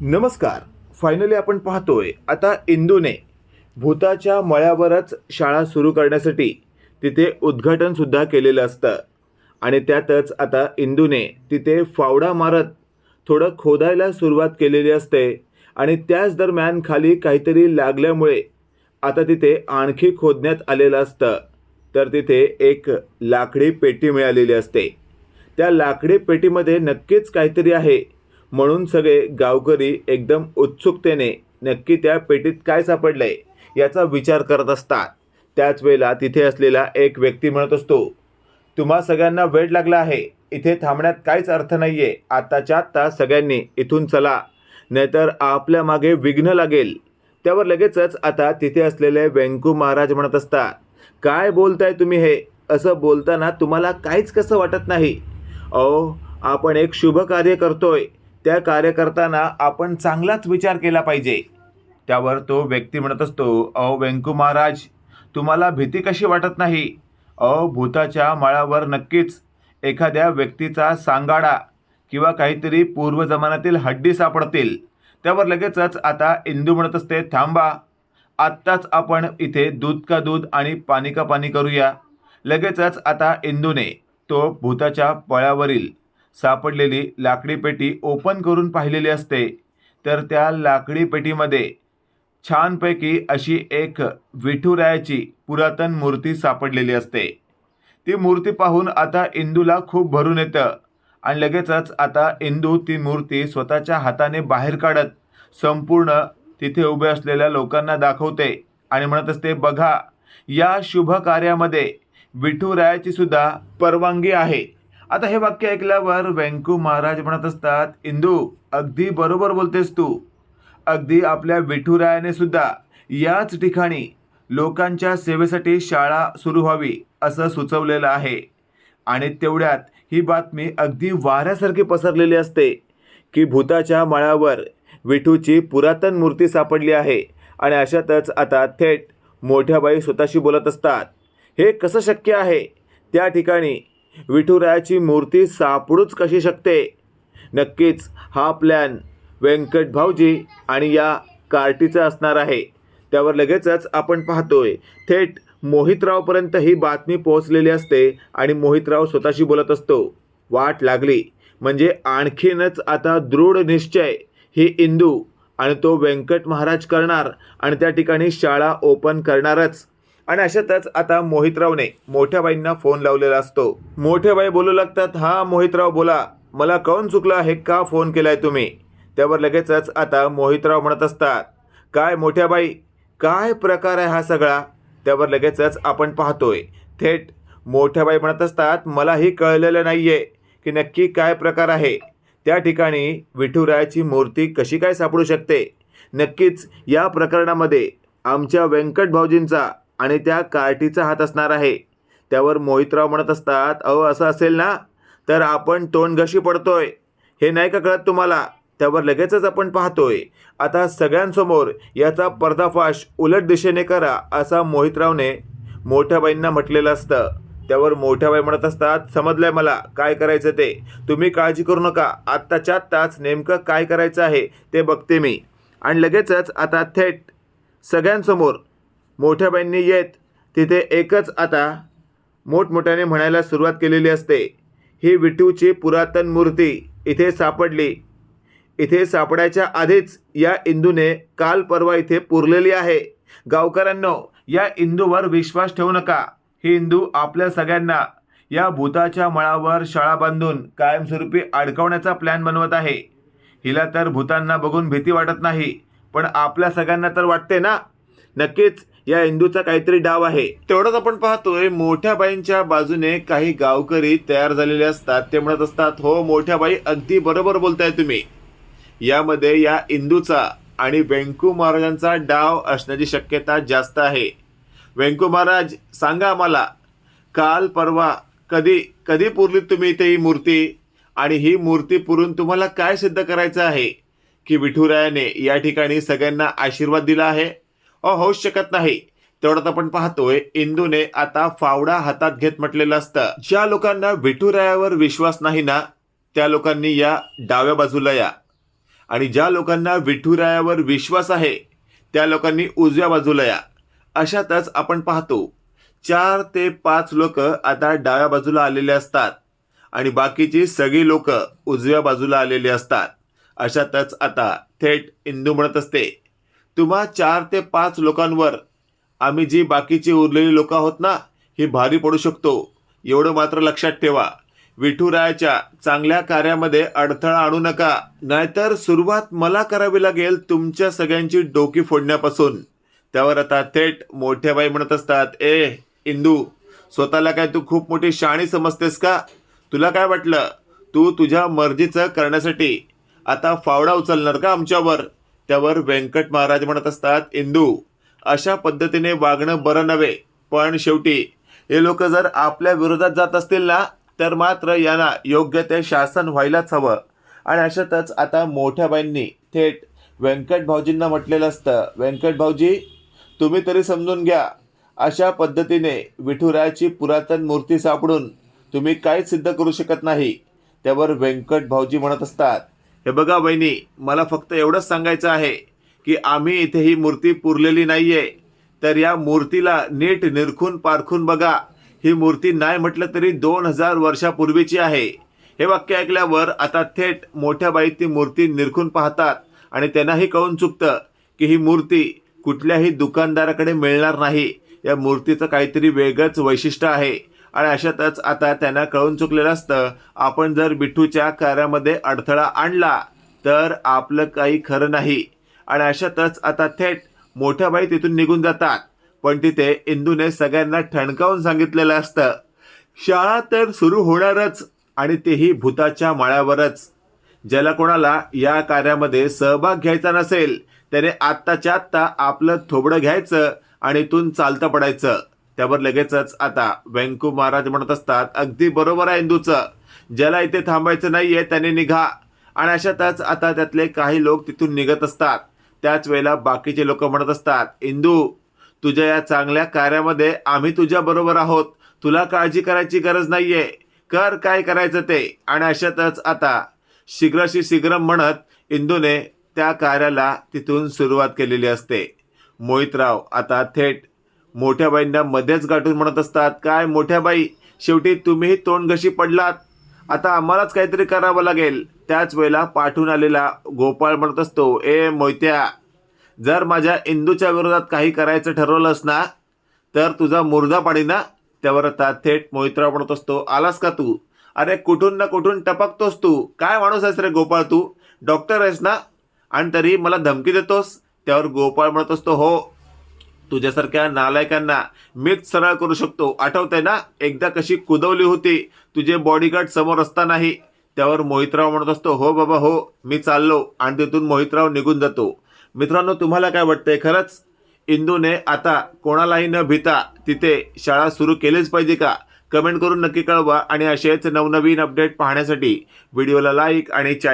नमस्कार. फायनली आपण पाहतोय आता इंदूने भूताच्या मळ्यावरच शाळा सुरू करण्यासाठी तिथे उद्घाटनसुद्धा केलेलं असतं. आणि त्यातच आता इंदूने तिथे फावडा मारत थोडं खोदायला सुरुवात केलेली असते. आणि त्याच दरम्यान खाली काहीतरी लागल्यामुळे आता तिथे आणखी खोदण्यात आलेलं असतं. तर तिथे एक लाकडी पेटी मिळालेली असते. त्या लाकडी पेटीमध्ये नक्कीच काहीतरी आहे. म्हणून सगळे गावकरी एकदम उत्सुकतेने नक्की त्या पेटीत काय सापडलंय याचा विचार करत असतात. त्याच वेळेला तिथे असलेला एक व्यक्ती म्हणत असतो तुम्हा सगळ्यांना वेळ लागला आहे इथे थांबण्यात काहीच अर्थ नाही आहे आत्ताच्या आत्ता सगळ्यांनी इथून चला नाहीतर आपल्या मागे विघ्न लागेल. त्यावर लगेचच आता तिथे असलेले व्यंकू महाराज म्हणत असतात काय बोलताय तुम्ही हे? असं बोलताना तुम्हाला काहीच कसं वाटत नाही? अहो आपण एक शुभ कार्य करतोय त्या कार्य करताना आपण चांगलाच विचार केला पाहिजे. त्यावर तो व्यक्ती म्हणत असतो अहो व्यंकू महाराज तुम्हाला भीती कशी वाटत नाही? अहो भूताच्या माळावर नक्कीच एखाद्या व्यक्तीचा सांगाडा किंवा काहीतरी पूर्व जमान्यातील हड्डी सापडतील. त्यावर लगेचच आता इंदू म्हणत असते थांबा आत्ताच आपण इथे दूध का दूध आणि पाणी का पाणी करूया. लगेचच आता इंदूने तो भूताच्या पळ्यावरील सापडलेली लाकडी पेटी ओपन करून पाहिलेली असते. तर त्या लाकडी पेटीमध्ये छानपैकी अशी एक विठुरायाची पुरातन मूर्ती सापडलेली असते. ती मूर्ती पाहून आता इंदूला खूप भरून येतं आणि लगेचच आता इंदू ती मूर्ती स्वतःच्या हाताने बाहेर काढत संपूर्ण तिथे उभे असलेल्या लोकांना दाखवते आणि म्हणत असते बघा या शुभ कार्यामध्ये विठुरायाची सुद्धा परवानगी आहे. आता हे वाक्य ऐकल्यावर व्यंकू महाराज म्हणत असतात इंदू अगदी बरोबर बोलतेस तू. अगदी आपल्या विठुरायाने सुद्धा याच ठिकाणी लोकांच्या सेवेसाठी शाळा सुरू व्हावी असं सुचवलेलं आहे. आणि तेवढ्यात ही बातमी अगदी वाऱ्यासारखी पसरलेली असते की भूताच्या मळावर विठूची पुरातन मूर्ती सापडली आहे आणि अशातच आता थेट मोठ्या बाई स्वतःशी बोलत असतात. हे कसं शक्य आहे? त्या ठिकाणी विठुरायाची मूर्ती सापडूच कशी शकते? नक्कीच हा प्लॅन व्यंकट भाऊजी आणि या कार्टीचा असणार आहे. त्यावर लगेचच आपण पाहतोय. थेट मोहितरावपर्यंत ही बातमी पोहोचलेली असते आणि मोहितराव स्वतःशी बोलत असतो. वाट लागली. म्हणजे आणखीनच आता दृढ निश्चय. ही इंदू आणि तो व्यंकट महाराज करणार आणि त्या ठिकाणी शाळा ओपन करणारच. आणि अशातच आता मोहितरावने मोठ्या बाईंना फोन लावलेला असतो. मोठ्या बाई बोलू लागतात हा मोहितराव बोला. मला कळून चुकला हे का फोन केलाय तुम्ही? त्यावर लगेचच आता मोहितराव म्हणत असतात काय मोठ्या बाई काय प्रकार आहे हा सगळा? त्यावर लगेचच आपण पाहतोय. थेट मोठ्या बाई म्हणत असतात मलाही कळलेलं नाहीये की नक्की काय प्रकार आहे. त्या ठिकाणी विठुरायाची मूर्ती कशी काय सापडू शकते? नक्कीच या प्रकरणामध्ये आमच्या व्यंकट भाऊजींचा आणि त्या कार्टीचा हात असणार आहे. त्यावर मोहितराव म्हणत असतात अहो असं असेल ना? तर आपण तोंडघशी पडतोय. हे नाही का कळत तुम्हाला? त्यावर लगेचच आपण पाहतोय. आता सगळ्यांसमोर याचा पर्दाफाश उलट दिशेने करा असा मोहितरावने मोठ्याबाईंना म्हटलेलं असतं. त्यावर मोठ्या बाई म्हणत असतात समजलंय मला. काय करायचं ते? तुम्ही काळजी करू नका. आत्ताच्या आत्ताच नेमकं काय करायचं आहे ते बघते मी. आणि लगेचच आता थेट सगळ्यांसमोर मोठ्या बाईंनी येत तिथे एकच आता मोठमोठ्याने म्हणायला सुरुवात केलेली असते. ही विठूची पुरातन मूर्ती इथे सापडली. इथे सापडायच्या आधीच या इंदूने काल परवा इथे पुरलेली आहे. गावकऱ्यांनो या इंदूवर विश्वास ठेवू नका. ही इंदू आपल्या सगळ्यांना या भूताच्या मळावर शाळा बांधून कायमस्वरूपी अडकवण्याचा प्लॅन बनवत आहे. हिला तर भूतांना बघून भीती वाटत नाही पण आपल्या सगळ्यांना तर वाटते ना? नक्कीच या इंदूचा काहीतरी डाव आहे. तेवढंच आपण पाहतोय मोठ्या बाईंच्या बाजूने काही गावकरी तयार झालेले असतात. ते म्हणत असतात हो मोठ्या बाई अगदी बरोबर बोलताय तुम्ही. यामध्ये या इंदूचा आणि व्यंकू महाराजांचा डाव असण्याची शक्यता जास्त आहे. व्यंकू महाराज सांगा आम्हाला काल परवा कधी कधी पुरलीत तुम्ही इथे ही मूर्ती? आणि ही मूर्ती पुरून तुम्हाला काय सिद्ध करायचं आहे? की विठुरायाने या ठिकाणी सगळ्यांना आशीर्वाद दिला आहे? होऊच शकत नाही. तेवढ्यात आपण पाहतोय इंदूने आता फावडा हातात घेत म्हटलेलं असतं. ज्या लोकांना विठुरायावर विश्वास नाही ना त्या लोकांनी या डाव्या बाजूला या. आणि ज्या लोकांना विठुरायावर विश्वास आहे त्या लोकांनी उजव्या बाजूला या. अशातच आपण पाहतो चार ते पाच लोक आता डाव्या बाजूला आलेले असतात आणि बाकीची सगळी लोक उजव्या बाजूला आलेली असतात. अशातच आता थेट इंदू म्हणत असते तुम्हा चार ते पाच लोकांवर आम्ही जी बाकीची उरलेली लोक आहोत ना ही भारी पडू शकतो. एवढं मात्र लक्षात ठेवा. विठुरायाच्या चांगल्या कार्यामध्ये अडथळा आणू नका. नाहीतर सुरुवात मला करावी लागेल तुमच्या सगळ्यांची डोकी फोडण्यापासून. त्यावर आता थेट मोठ्या बाई म्हणत असतात ए इंदू स्वतःला काय तू खूप मोठी शाणी समजतेस का? तुला काय वाटलं? तू तुझ्या मर्जीचं करण्यासाठी आता फावडा उचलणार का आमच्यावर? त्यावर व्यंकट महाराज म्हणत असतात इंदू अशा पद्धतीने वागणं बरं नव्हे. पण शेवटी हे लोक जर आपल्या विरोधात जात असतील ना तर मात्र यांना योग्य ते शासन व्हायलाच हवं. आणि अशातच आता मोठ्या बाईंनी थेट व्यंकट भाऊजींना म्हटलेलं असतं व्यंकट भाऊजी तुम्ही तरी समजून घ्या अशा पद्धतीने विठुरायाची पुरातन मूर्ती सापडून तुम्ही काहीच सिद्ध करू शकत नाही. त्यावर व्यंकट भाऊजी म्हणत असतात हे बघा बहिणी मला फक्त एवढंच सांगायचं आहे की आम्ही इथे ही मूर्ती पुरलेली नाही आहे तर या मूर्तीला नीट निरखून पारखून बघा. ही मूर्ती नाही म्हटलं तरी दोन हजार वर्षापूर्वीची आहे. हे वाक्य ऐकल्यावर आता थेट मोठ्या बाई ती मूर्ती निरखून पाहतात आणि त्यांनाही कळून चुकतं की ही मूर्ती कुठल्याही दुकानदाराकडे मिळणार नाही. या मूर्तीचं काहीतरी वेगळंच वैशिष्ट्य आहे. आणि अशातच आता त्यांना कळून चुकलेलं असतं. आपण जर बिठूच्या कार्यामध्ये अडथळा आणला तर आपलं काही खरं नाही. आणि अशातच आता थेट मोठ्या बाई तिथून निघून जातात. पण तिथे इंदूने सगळ्यांना ठणकावून सांगितलेलं असतं. शाळा तर सुरू होणारच आणि तेही भूताच्या माळ्यावरच. ज्याला कोणाला या कार्यामध्ये सहभाग घ्यायचा नसेल त्याने आत्ताच्या आत्ता आपलं थोबडं घ्यायचं आणि इथून चालतं पडायचं. त्यावर लगेचच आता व्यंकू महाराज म्हणत असतात अगदी बरोबर आहे इंदूचं. ज्याला इथे थांबायचं नाहीये त्याने निघा. आणि अशातच आता त्यातले काही लोक तिथून निघत असतात. त्याच वेळेला बाकीचे लोक म्हणत असतात इंदू तुझ्या या चांगल्या कार्यामध्ये आम्ही तुझ्या बरोबर आहोत. तुला काळजी करायची गरज नाहीये. कर काय करायचं ते. आणि अशातच आता शीघ्रशी शीघ्र म्हणत इंदूने त्या कार्याला तिथून सुरुवात केलेली असते. मोहितराव आता थेट मोठ्या बाईंना मध्येच गाठून म्हणत असतात काय मोठ्या बाई शेवटी तुम्हीही तोंड घशी पडलात. आता आम्हालाच काहीतरी करावं लागेल. त्याच वेळेला पाठवून आलेला गोपाळ म्हणत असतो ए मोहित्या जर माझ्या इंदूच्या विरोधात काही करायचं ठरवलंस ना तर तुझा मुर्दा पाडी ना. त्यावर आता थेट मोहितराव म्हणत असतो आलास का तू? अरे कुठून ना कुठून टपकतोस तू? काय माणूस आहेस रे गोपाळ तू? डॉक्टर आहेस ना? आणि तरी मला धमकी देतोस? त्यावर गोपाळ म्हणत असतो हो तुझ्यासारख्या नालायकांना मीच सरळ करू शकतो. आठवतंय ना? एकदा कशी कुदवली होती. तुझे बॉडीगार्ड समोर असतानाही. त्यावर मोहितराव म्हणत असतो हो बाबा हो मी चाललो आणि तिथून मोहितराव निघून जातो. मित्रांनो तुम्हाला काय वाटतंय? खरंच इंदूने आता कोणालाही न भीता तिथे शाळा सुरू केलीच पाहिजे का? कमेंट करून नक्की कळवा. आणि असेच नवनवीन अपडेट पाहण्यासाठी व्हिडिओला लाईक आणि चॅ